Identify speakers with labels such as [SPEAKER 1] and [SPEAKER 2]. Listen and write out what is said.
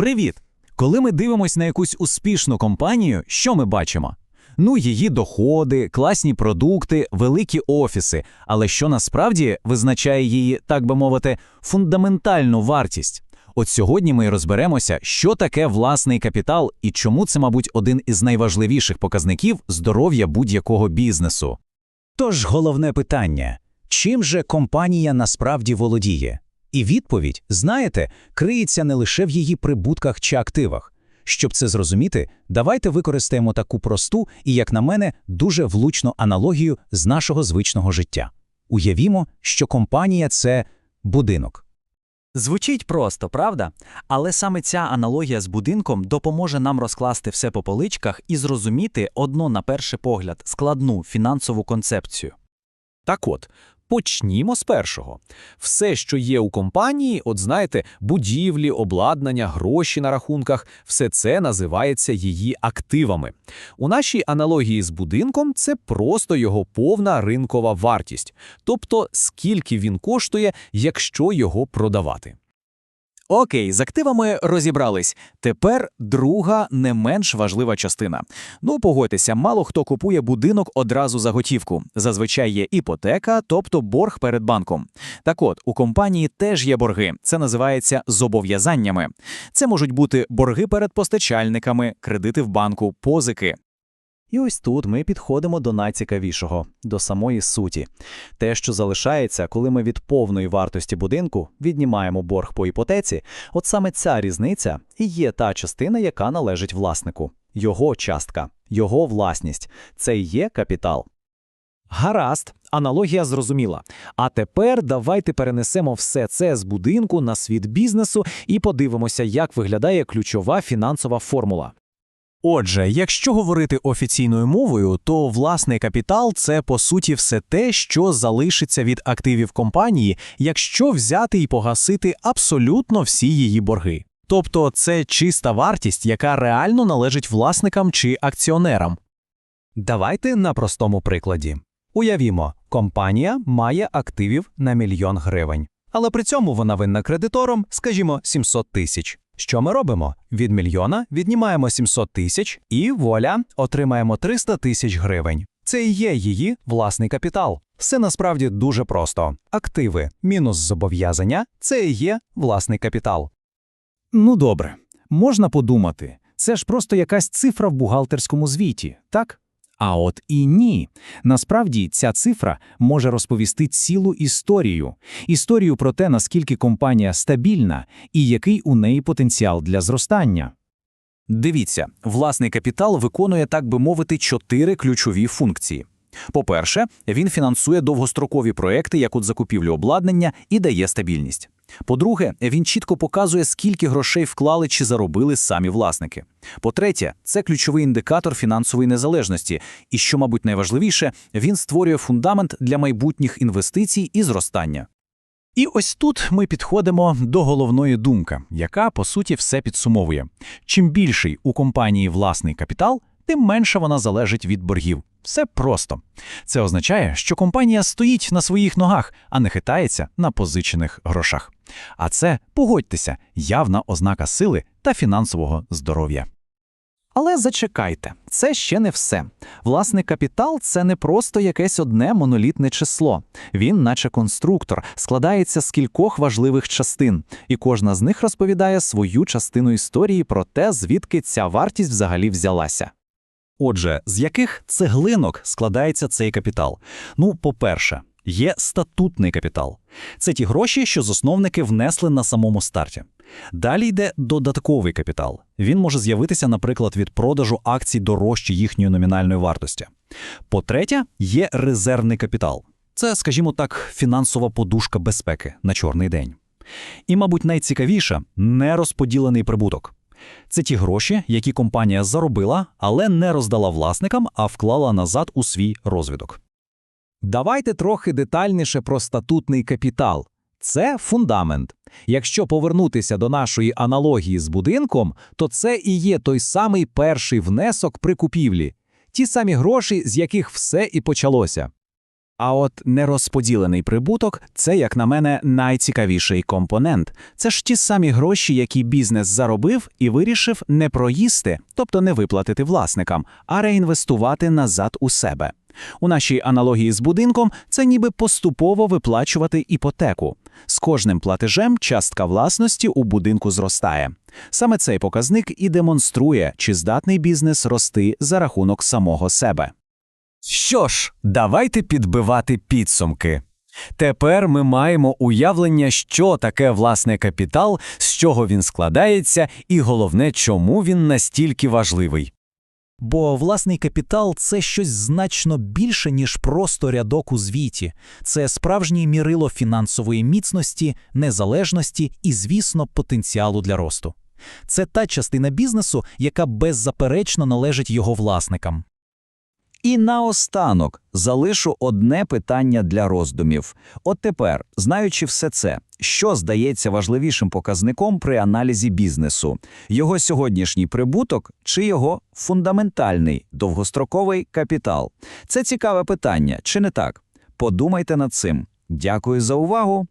[SPEAKER 1] Привіт! Коли ми дивимося на якусь успішну компанію, що ми бачимо? Ну, її доходи, класні продукти, великі офіси. Але що насправді визначає її, так би мовити, фундаментальну вартість? От сьогодні ми розберемося, що таке власний капітал і чому це, мабуть, один із найважливіших показників здоров'я будь-якого бізнесу.
[SPEAKER 2] Тож головне питання чим же компанія насправді володіє? І відповідь, знаєте, криється не лише в її прибутках чи активах. Щоб це зрозуміти, давайте використаємо таку просту і, як на мене, дуже влучну аналогію з нашого звичного життя. Уявімо, що компанія це будинок.
[SPEAKER 3] Звучить просто, правда? Але саме ця аналогія з будинком допоможе нам розкласти все по поличках і зрозуміти одну, на перший погляд, складну фінансову концепцію.
[SPEAKER 4] Так от, почнімо з першого. Все, що є у компанії, от знаєте, будівлі, обладнання, гроші на рахунках, все це називається її активами. У нашій аналогії з будинком це просто його повна ринкова вартість, тобто скільки він коштує, якщо його продавати.
[SPEAKER 3] Окей, з активами розібрались. Тепер друга, не менш важлива частина. Ну, погодьтеся, мало хто купує будинок одразу за готівку. Зазвичай є іпотека, тобто борг перед банком. Так от, у компанії теж є борги. Це називається зобов'язаннями. Це можуть бути борги перед постачальниками, кредити в банку, позики. І ось тут ми підходимо до найцікавішого, до самої суті. Те, що залишається, коли ми від повної вартості будинку віднімаємо борг по іпотеці, от саме ця різниця і є та частина, яка належить власнику. Його частка, його власність це і є капітал. Гаразд, аналогія зрозуміла. А тепер давайте перенесемо все це з будинку на світ бізнесу і подивимося, як виглядає ключова фінансова формула.
[SPEAKER 1] Отже, якщо говорити офіційною мовою, то власний капітал це по суті все те, що залишиться від активів компанії, якщо взяти і погасити абсолютно всі її борги. Тобто це чиста вартість, яка реально належить власникам чи акціонерам.
[SPEAKER 2] Давайте на простому прикладі. Уявімо, компанія має активів на мільйон гривень, але при цьому вона винна кредитором, скажімо, 700 тисяч. Що ми робимо? Від мільйона віднімаємо 700 тисяч і вуаля, отримаємо 300 тисяч гривень. Це і є її власний капітал. Все насправді дуже просто. Активи мінус зобов'язання це і є власний капітал.
[SPEAKER 5] Ну добре, можна подумати, це ж просто якась цифра в бухгалтерському звіті, так? А от і ні. Насправді ця цифра може розповісти цілу історію. Історію про те, наскільки компанія стабільна і який у неї потенціал для зростання.
[SPEAKER 3] Дивіться, власний капітал виконує, так би мовити, чотири ключові функції. По-перше, він фінансує довгострокові проекти, як от закупівлю обладнання, і дає стабільність. По-друге, він чітко показує, скільки грошей вклали чи заробили самі власники. По-третє, це ключовий індикатор фінансової незалежності, і, що, мабуть, найважливіше, він створює фундамент для майбутніх інвестицій і зростання.
[SPEAKER 1] І ось тут ми підходимо до головної думки, яка по суті все підсумовує. Чим більший у компанії власний капітал, тим менше вона залежить від боргів. Все просто. Це означає, що компанія стоїть на своїх ногах, а не хитається на позичених грошах. А це, погодьтеся, явна ознака сили та фінансового здоров'я.
[SPEAKER 3] Але зачекайте, це ще не все. Власний капітал це не просто якесь одне монолітне число. Він, наче конструктор, складається з кількох важливих частин, і кожна з них розповідає свою частину історії про те, звідки ця вартість взагалі взялася.
[SPEAKER 1] Отже, з яких цеглинок складається цей капітал? Ну, по-перше, є статутний капітал. Це ті гроші, що засновники внесли на самому старті. Далі йде додатковий капітал. Він може з'явитися, наприклад, від продажу акцій дорожче їхньої номінальної вартості. По-третє, є резервний капітал. Це, скажімо так, фінансова подушка безпеки на чорний день. І, мабуть, найцікавіше нерозподілений прибуток. Це ті гроші, які компанія заробила, але не роздала власникам, а вклала назад у свій розвиток.
[SPEAKER 2] Давайте трохи детальніше про статутний капітал. Це фундамент. Якщо повернутися до нашої аналогії з будинком, то це і є той самий перший внесок при купівлі, ті самі гроші, з яких все і почалося. А от нерозподілений прибуток це, як на мене, найцікавіший компонент. Це ж ті самі гроші, які бізнес заробив і вирішив не проїсти, тобто не виплатити власникам, а реінвестувати назад у себе. У нашій аналогії з будинком це ніби поступово виплачувати іпотеку. З кожним платежем частка власності у будинку зростає. Саме цей показник і демонструє, чи здатний бізнес рости за рахунок самого себе.
[SPEAKER 6] Що ж, давайте підбивати підсумки. Тепер ми маємо уявлення, що таке власний капітал, з чого він складається, і головне, чому він настільки важливий.
[SPEAKER 1] Бо власний капітал це щось значно більше, ніж просто рядок у звіті. Це справжнє мірило фінансової міцності, незалежності і, звісно, потенціалу для росту. Це та частина бізнесу, яка беззаперечно належить його власникам.
[SPEAKER 7] І наостанок залишу одне питання для роздумів. От тепер, знаючи все це, що здається важливішим показником при аналізі бізнесу: його сьогоднішній прибуток чи його фундаментальний довгостроковий капітал? Це цікаве питання, чи не так? Подумайте над цим. Дякую за увагу.